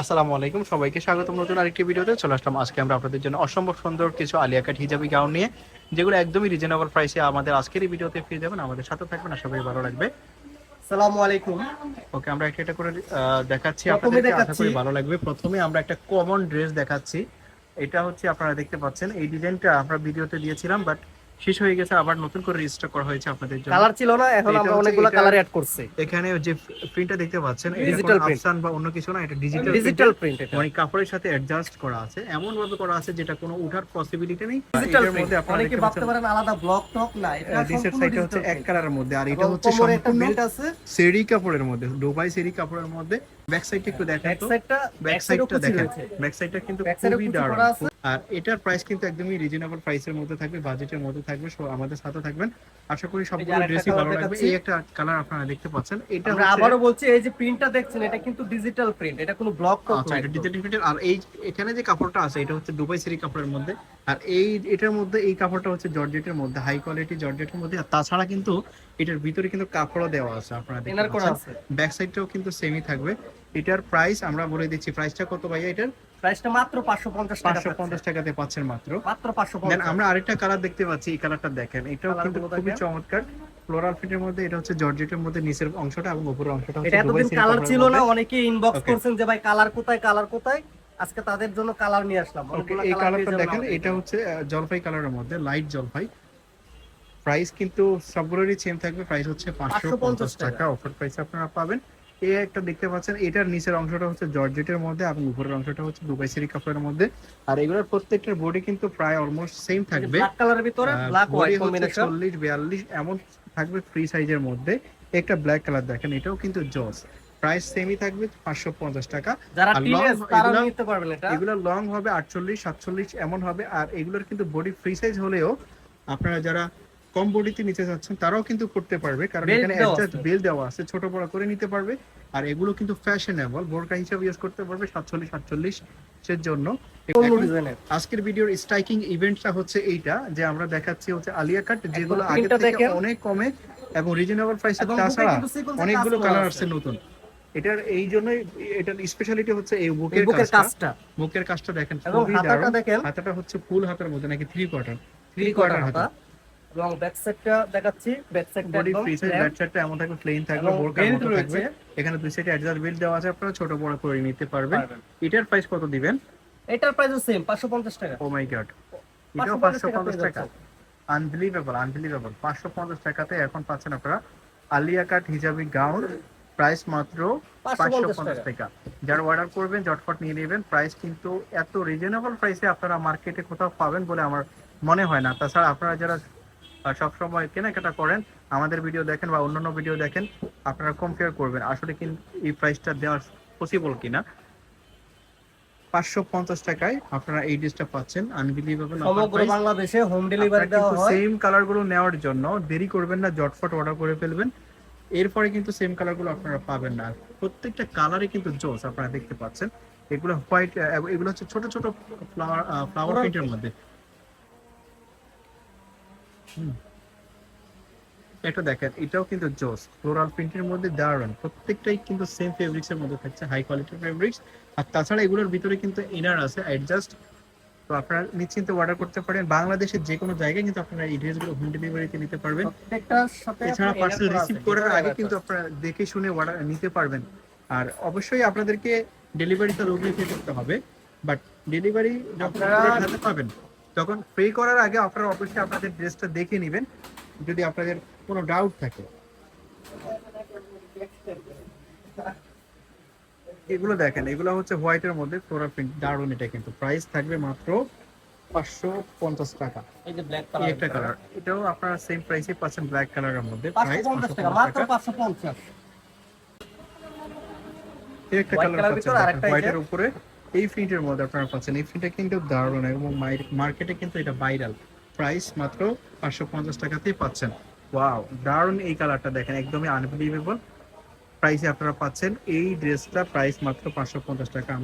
আসসালামু আলাইকুম সবাইকে স্বাগতম নতুন আরেকটি ভিডিওতে। চলে আসলাম। আজকে আমরা আপনাদের জন্য অসম্ভব সুন্দর কিছু আলিয়া কাট হিজাবি গাউন নিয়ে যেগুলো একদমই রিজনেবল প্রাইসে আমাদের আজকের এই ভিডিওতে পেয়ে যাবেন। আমাদের সাথে থাকবেন আশা করি ভালো লাগবে। সালামু আলাইকুম। ওকে আমরা একটা একটা করে দেখাচ্ছি আপনাদের আশা করি ভালো লাগবে। প্রথমে আমরা একটা কমন ড্রেস দেখাচ্ছি। এটা হচ্ছে আপনারা দেখতে পাচ্ছেন এই ডিজাইনটা আমরা ভিডিওতে দিয়েছিলাম বাট শেষ হয়ে গেছে আবার নতুন করে রেজিস্টার করা হয়েছে আপনাদের জন্য। কালার ছিল না এখন আমরা অনেকগুলো কালার অ্যাড করছি। এখানে যে প্রিন্টটা দেখতে পাচ্ছেন print। আফসান বা অন্য কিছু না এটা ডিজিটাল ডিজিটাল প্রিন্ট এটা। মানে কাপড়ের সাথে অ্যাডজাস্ট করা আছে এমন ভাবে করা আছে যেটা কোনো উঠার পসিবিলিটি নেই। ডিজিটাল প্রিন্ট মধ্যে আপনারা অনেকে ভাবতে পারেন আলাদা ব্লক টক না এটা ডিসের সম্পূর্ণ সাইডটা হচ্ছে এক। কালারের মধ্যে আর এটা হচ্ছে সম্পূর্ণ সেরি কাপড়ের মধ্যে দুবাই সেরি কাপড়ের মধ্যে। ব্যাক সাইডটা একটু দেখেন তো। ব্যাক ব্যাক সাইডটা কুচি ব্যাক সাইডটা কিন্তু Back side এ খুবই দারুণ। আর এটার প্রাইস কিন্তু একদমই রিজনেবল প্রাইসের মধ্যে থাকবে বাজেটের মধ্যে থাকবে সো আমাদের সাথে থাকবেন। আশা করি সবগুলো ড্রেসই ভালো লাগবে। এই একটা কালার আপনারা দেখতে পাচ্ছেন। এটা আমরা হচ্ছে বলছি এই যে প্রিন্টটা দেখছেন এটা কিন্তু ডিজিটাল প্রিন্ট এটা কোনো ব্লক টক আচ্ছা এটা ডিজিটাল প্রিন্টের আর এই এখানে যে কাপড়টা আছে এটা হচ্ছে দুবাই সেরি কাপড়ের মধ্যে। আর এই এটার মধ্যে এই কাপড়টা হচ্ছে জর্জেটের মধ্যে হাই কোয়ালিটি জর্জেটের মধ্যে। আর তাছাড়া কিন্তু এটার ভিতরে কিন্তু কাপড়ও দেওয়া আছে আপনারা দেখতে পাচ্ছেন। ব্যাক সাইডটাও কিন্তু সেমই থাকবে। এটার প্রাইস আমরা বলে দিচ্ছি প্রাইসটা কত ভাইয়া এটার? প্রাইসটা মাত্র 550 টাকা পাঁচশো পঞ্চাশ টাকাতে পাচ্ছেন মাত্র। মাত্র দেন আমরা আরেকটা কালার দেখতে পাচ্ছি এই কালারটা দেখেন। এটাও কিন্তু খুবই চমৎকার। ফ্লোরাল প্রিন্টের মধ্যে এটা হচ্ছে জর্জেটের মধ্যে নিচের অংশটা এবং উপরের অংশটা হচ্ছে এতদিন কালার ছিল না অনেকে ইনবক্স করছেন যে ভাই কালার কোথায় কালার কোথায়? আজকে তাদের জন্য কালার নিয়ে আসলাম। এই কালারটা দেখেন এটা হচ্ছে জলপাই কালারের মধ্যে লাইট জলপাই। প্রাইস কিন্তু সবগুলোরই সেম থাকবে প্রাইস হচ্ছে পাঁচশো 550 পঞ্চাশ টাকা। টাকা। অফার প্রাইস আপনারা পাবেন। এই একটা দেখতে পাচ্ছেন এটার নিচের অংশটা হচ্ছে জর্জেটের মধ্যে এবং উপরের অংশটা হচ্ছে দুবাই সেরি কাপড়ের মধ্যে। আর এগুলোর প্রত্যেকটার বডি কিন্তু প্রায় অলমোস্ট সেম থাকবে। ব্ল্যাক কালারের ভিতরে ব্ল্যাক হোয়াইট কম্বিনেশন চল্লিশ বিয়াল্লিশ এমন থাকবে ফ্রি সাইজের মধ্যে। একটা ব্ল্যাক কালার দেখেন এটাও কিন্তু জস প্রাইস সেমই থাকবে পাঁচশো পঞ্চাশ টাকা। যারা long- তারা নিতে পারবেন এটা। এগুলো লং হবে আটচল্লিশ সাতচল্লিশ এমন হবে। আর এগুলোর কিন্তু বডি ফ্রি সাইজ হলেও আপনারা যারা কম বডিতে নিতে চাচ্ছেন তারাও কিন্তু করতে পারবে কারণ এখানে অ্যাডজাস্ট বেল দেওয়া আছে ছোট বড় করে নিতে পারবে আর এগুলো কিন্তু ফ্যাশনেবল বোরকা হিসাবে ইউজ করতে পারবে সাতচল্লিশ সাতচল্লিশ এর জন্য। আজকের ভিডিওর স্ট্রাইকিং ইভেন্টটা হচ্ছে এইটা যে আমরা দেখাচ্ছি হচ্ছে আলিয়া কাট যেগুলো আগে থেকে অনেক কমে এবং রিজনেবল প্রাইসে তাছাড়া অনেকগুলো কালার আসছে নতুন। এটার এই জন্যই এটার স্পেশালিটি হচ্ছে এই বুকের কাজটা। বুকের কাজটা দেখেন হাতাটা দেখেন। হাতাটা হচ্ছে ফুল হাতের মধ্যে নাকি থ্রি কোয়ার্টার থ্রি কোয়ার্টার হাতা। এবং ব্যাক সাইডটা দেখাচ্ছি। ব্যাক সাইডটা বডি ফ্রি flat ব্যাক সাইডটা এমন থাকবে প্লেন থাকবে এবং বোরকার মতো থাকবে। এখানে দুই সাইডে অ্যাডজাস্ট বেল্ট দেওয়া আছে আপনারা ছোট বড় করে নিতে পারবেন। এটার প্রাইস কত দিবেন? এটার প্রাইসও সেম 550 টাকা। ও মাই গড এটাও 550 পাঁচশো টাকা। আনবিলিভেবল আনবিলিভেবল পাঁচশো পঞ্চাশ টাকাতে এখন পাচ্ছেন আপনারা আলিয়া কাট হিজাবি গাউন প্রাইস মাত্র পাঁচশো 550 পঞ্চাশ টাকা। যারা অর্ডার করবেন ঝটফট নিয়ে নেবেন। প্রাইস কিন্তু এত রিজনেবল প্রাইসে আপনারা মার্কেটে কোথাও পাবেন বলে আমার মনে হয় না। তাছাড়া আপনারা যারা সবসময় কেনাকাটা করেন আমাদের ভিডিও দেখেন বা অন্যান্য ভিডিও দেখেন আপনারা কম্পেয়ার করবেন। আসলে কি এই প্রাইসটা দেওয়া পসিবল কিনা? পাঁচশো পঞ্চাশ টাকায় আপনারা এই ড্রেসটা পাচ্ছেন। আনবিলিভেবল সমগ্র বাংলাদেশে হোম ডেলিভারি দেওয়া হয়। সেম নেওয়ার জন্য দেরি করবেন না জটফট অর্ডার করে ফেলবেন। এরপরে কিন্তু সেম কালারগুলো আপনারা পাবেন না। প্রত্যেকটা কালারে কিন্তু জোস আপনারা দেখতে পাচ্ছেন। এগুলো হোয়াইট এগুলো হচ্ছে ছোট ছোট ফ্লাওয়ার ফ্লাওয়ার প্রিন্টের মধ্যে। এটা দেখেন এটাও কিন্তু জোস। ফ্লোরাল প্রিন্টের মধ্যে দারুণ। প্রত্যেকটাই কিন্তু সেম ফেব্রিক্স এর মধ্যে থাকছে হাই কোয়ালিটির ফেব্রিক্স আর তাছাড়া এগুলোর ভিতরে কিন্তু ইনার আছে অ্যাডজাস্ট তো আপনারা নিশ্চিন্তে অর্ডার করতে পারেন। বাংলাদেশের যে কোনো জায়গায় কিন্তু আপনারা এই ড্রেসগুলো হোম ডেলিভারিতে নিতে পারবেন। প্রত্যেকটার সাথে এছাড়া পার্সেল রিসিভ করার আগে কিন্তু আপনারা দেখে শুনে অর্ডার নিতে পারবেন। আর অবশ্যই আপনাদেরকে ডেলিভারিটা রোগী পে করতে হবে বাট ডেলিভারি আপনারা- আপনারা হাতে পাবেন। তখন পে করার আগে আপনারা অবশ্যই আপনাদের ড্রেসটা দেখে নেবেন যদি আপনাদের কোনো ডাউট থাকে। এগুলো দেখেন এগুলো হচ্ছে হোয়াইটের মধ্যে ফ্লোরা প্রিন্ট দারুণ এটা কিন্তু। প্রাইস থাকবে মাত্র পাঁচশো পঞ্চাশ টাকা। একটা কালার এটাও আপনারা সেম প্রাইসে পাচ্ছেন ব্ল্যাক কালারের মধ্যে। প্রাইস 550 টাকা মাত্র 550 এই একটা কালার পাচ্ছেন ভিতর হোয়াইটের উপরে। এই প্রিন্টের মধ্যে আপনারা পাচ্ছেন। এই ফিনটা কিন্তু দারুণ এবং মার্কেটে কিন্তু এটা ভাইরাল প্রাইস মাত্র পাঁচশো পঞ্চাশ টাকাতেই পাচ্ছেন। ওয়াও দারুণ এই কালারটা দেখেন, একদমই আনবিলিভেবল প্রাইসে আপনারা পাচ্ছেন, এই ড্রেসটা প্রাইস মাত্র পাঁচশো পঞ্চাশ টাকা। আমরা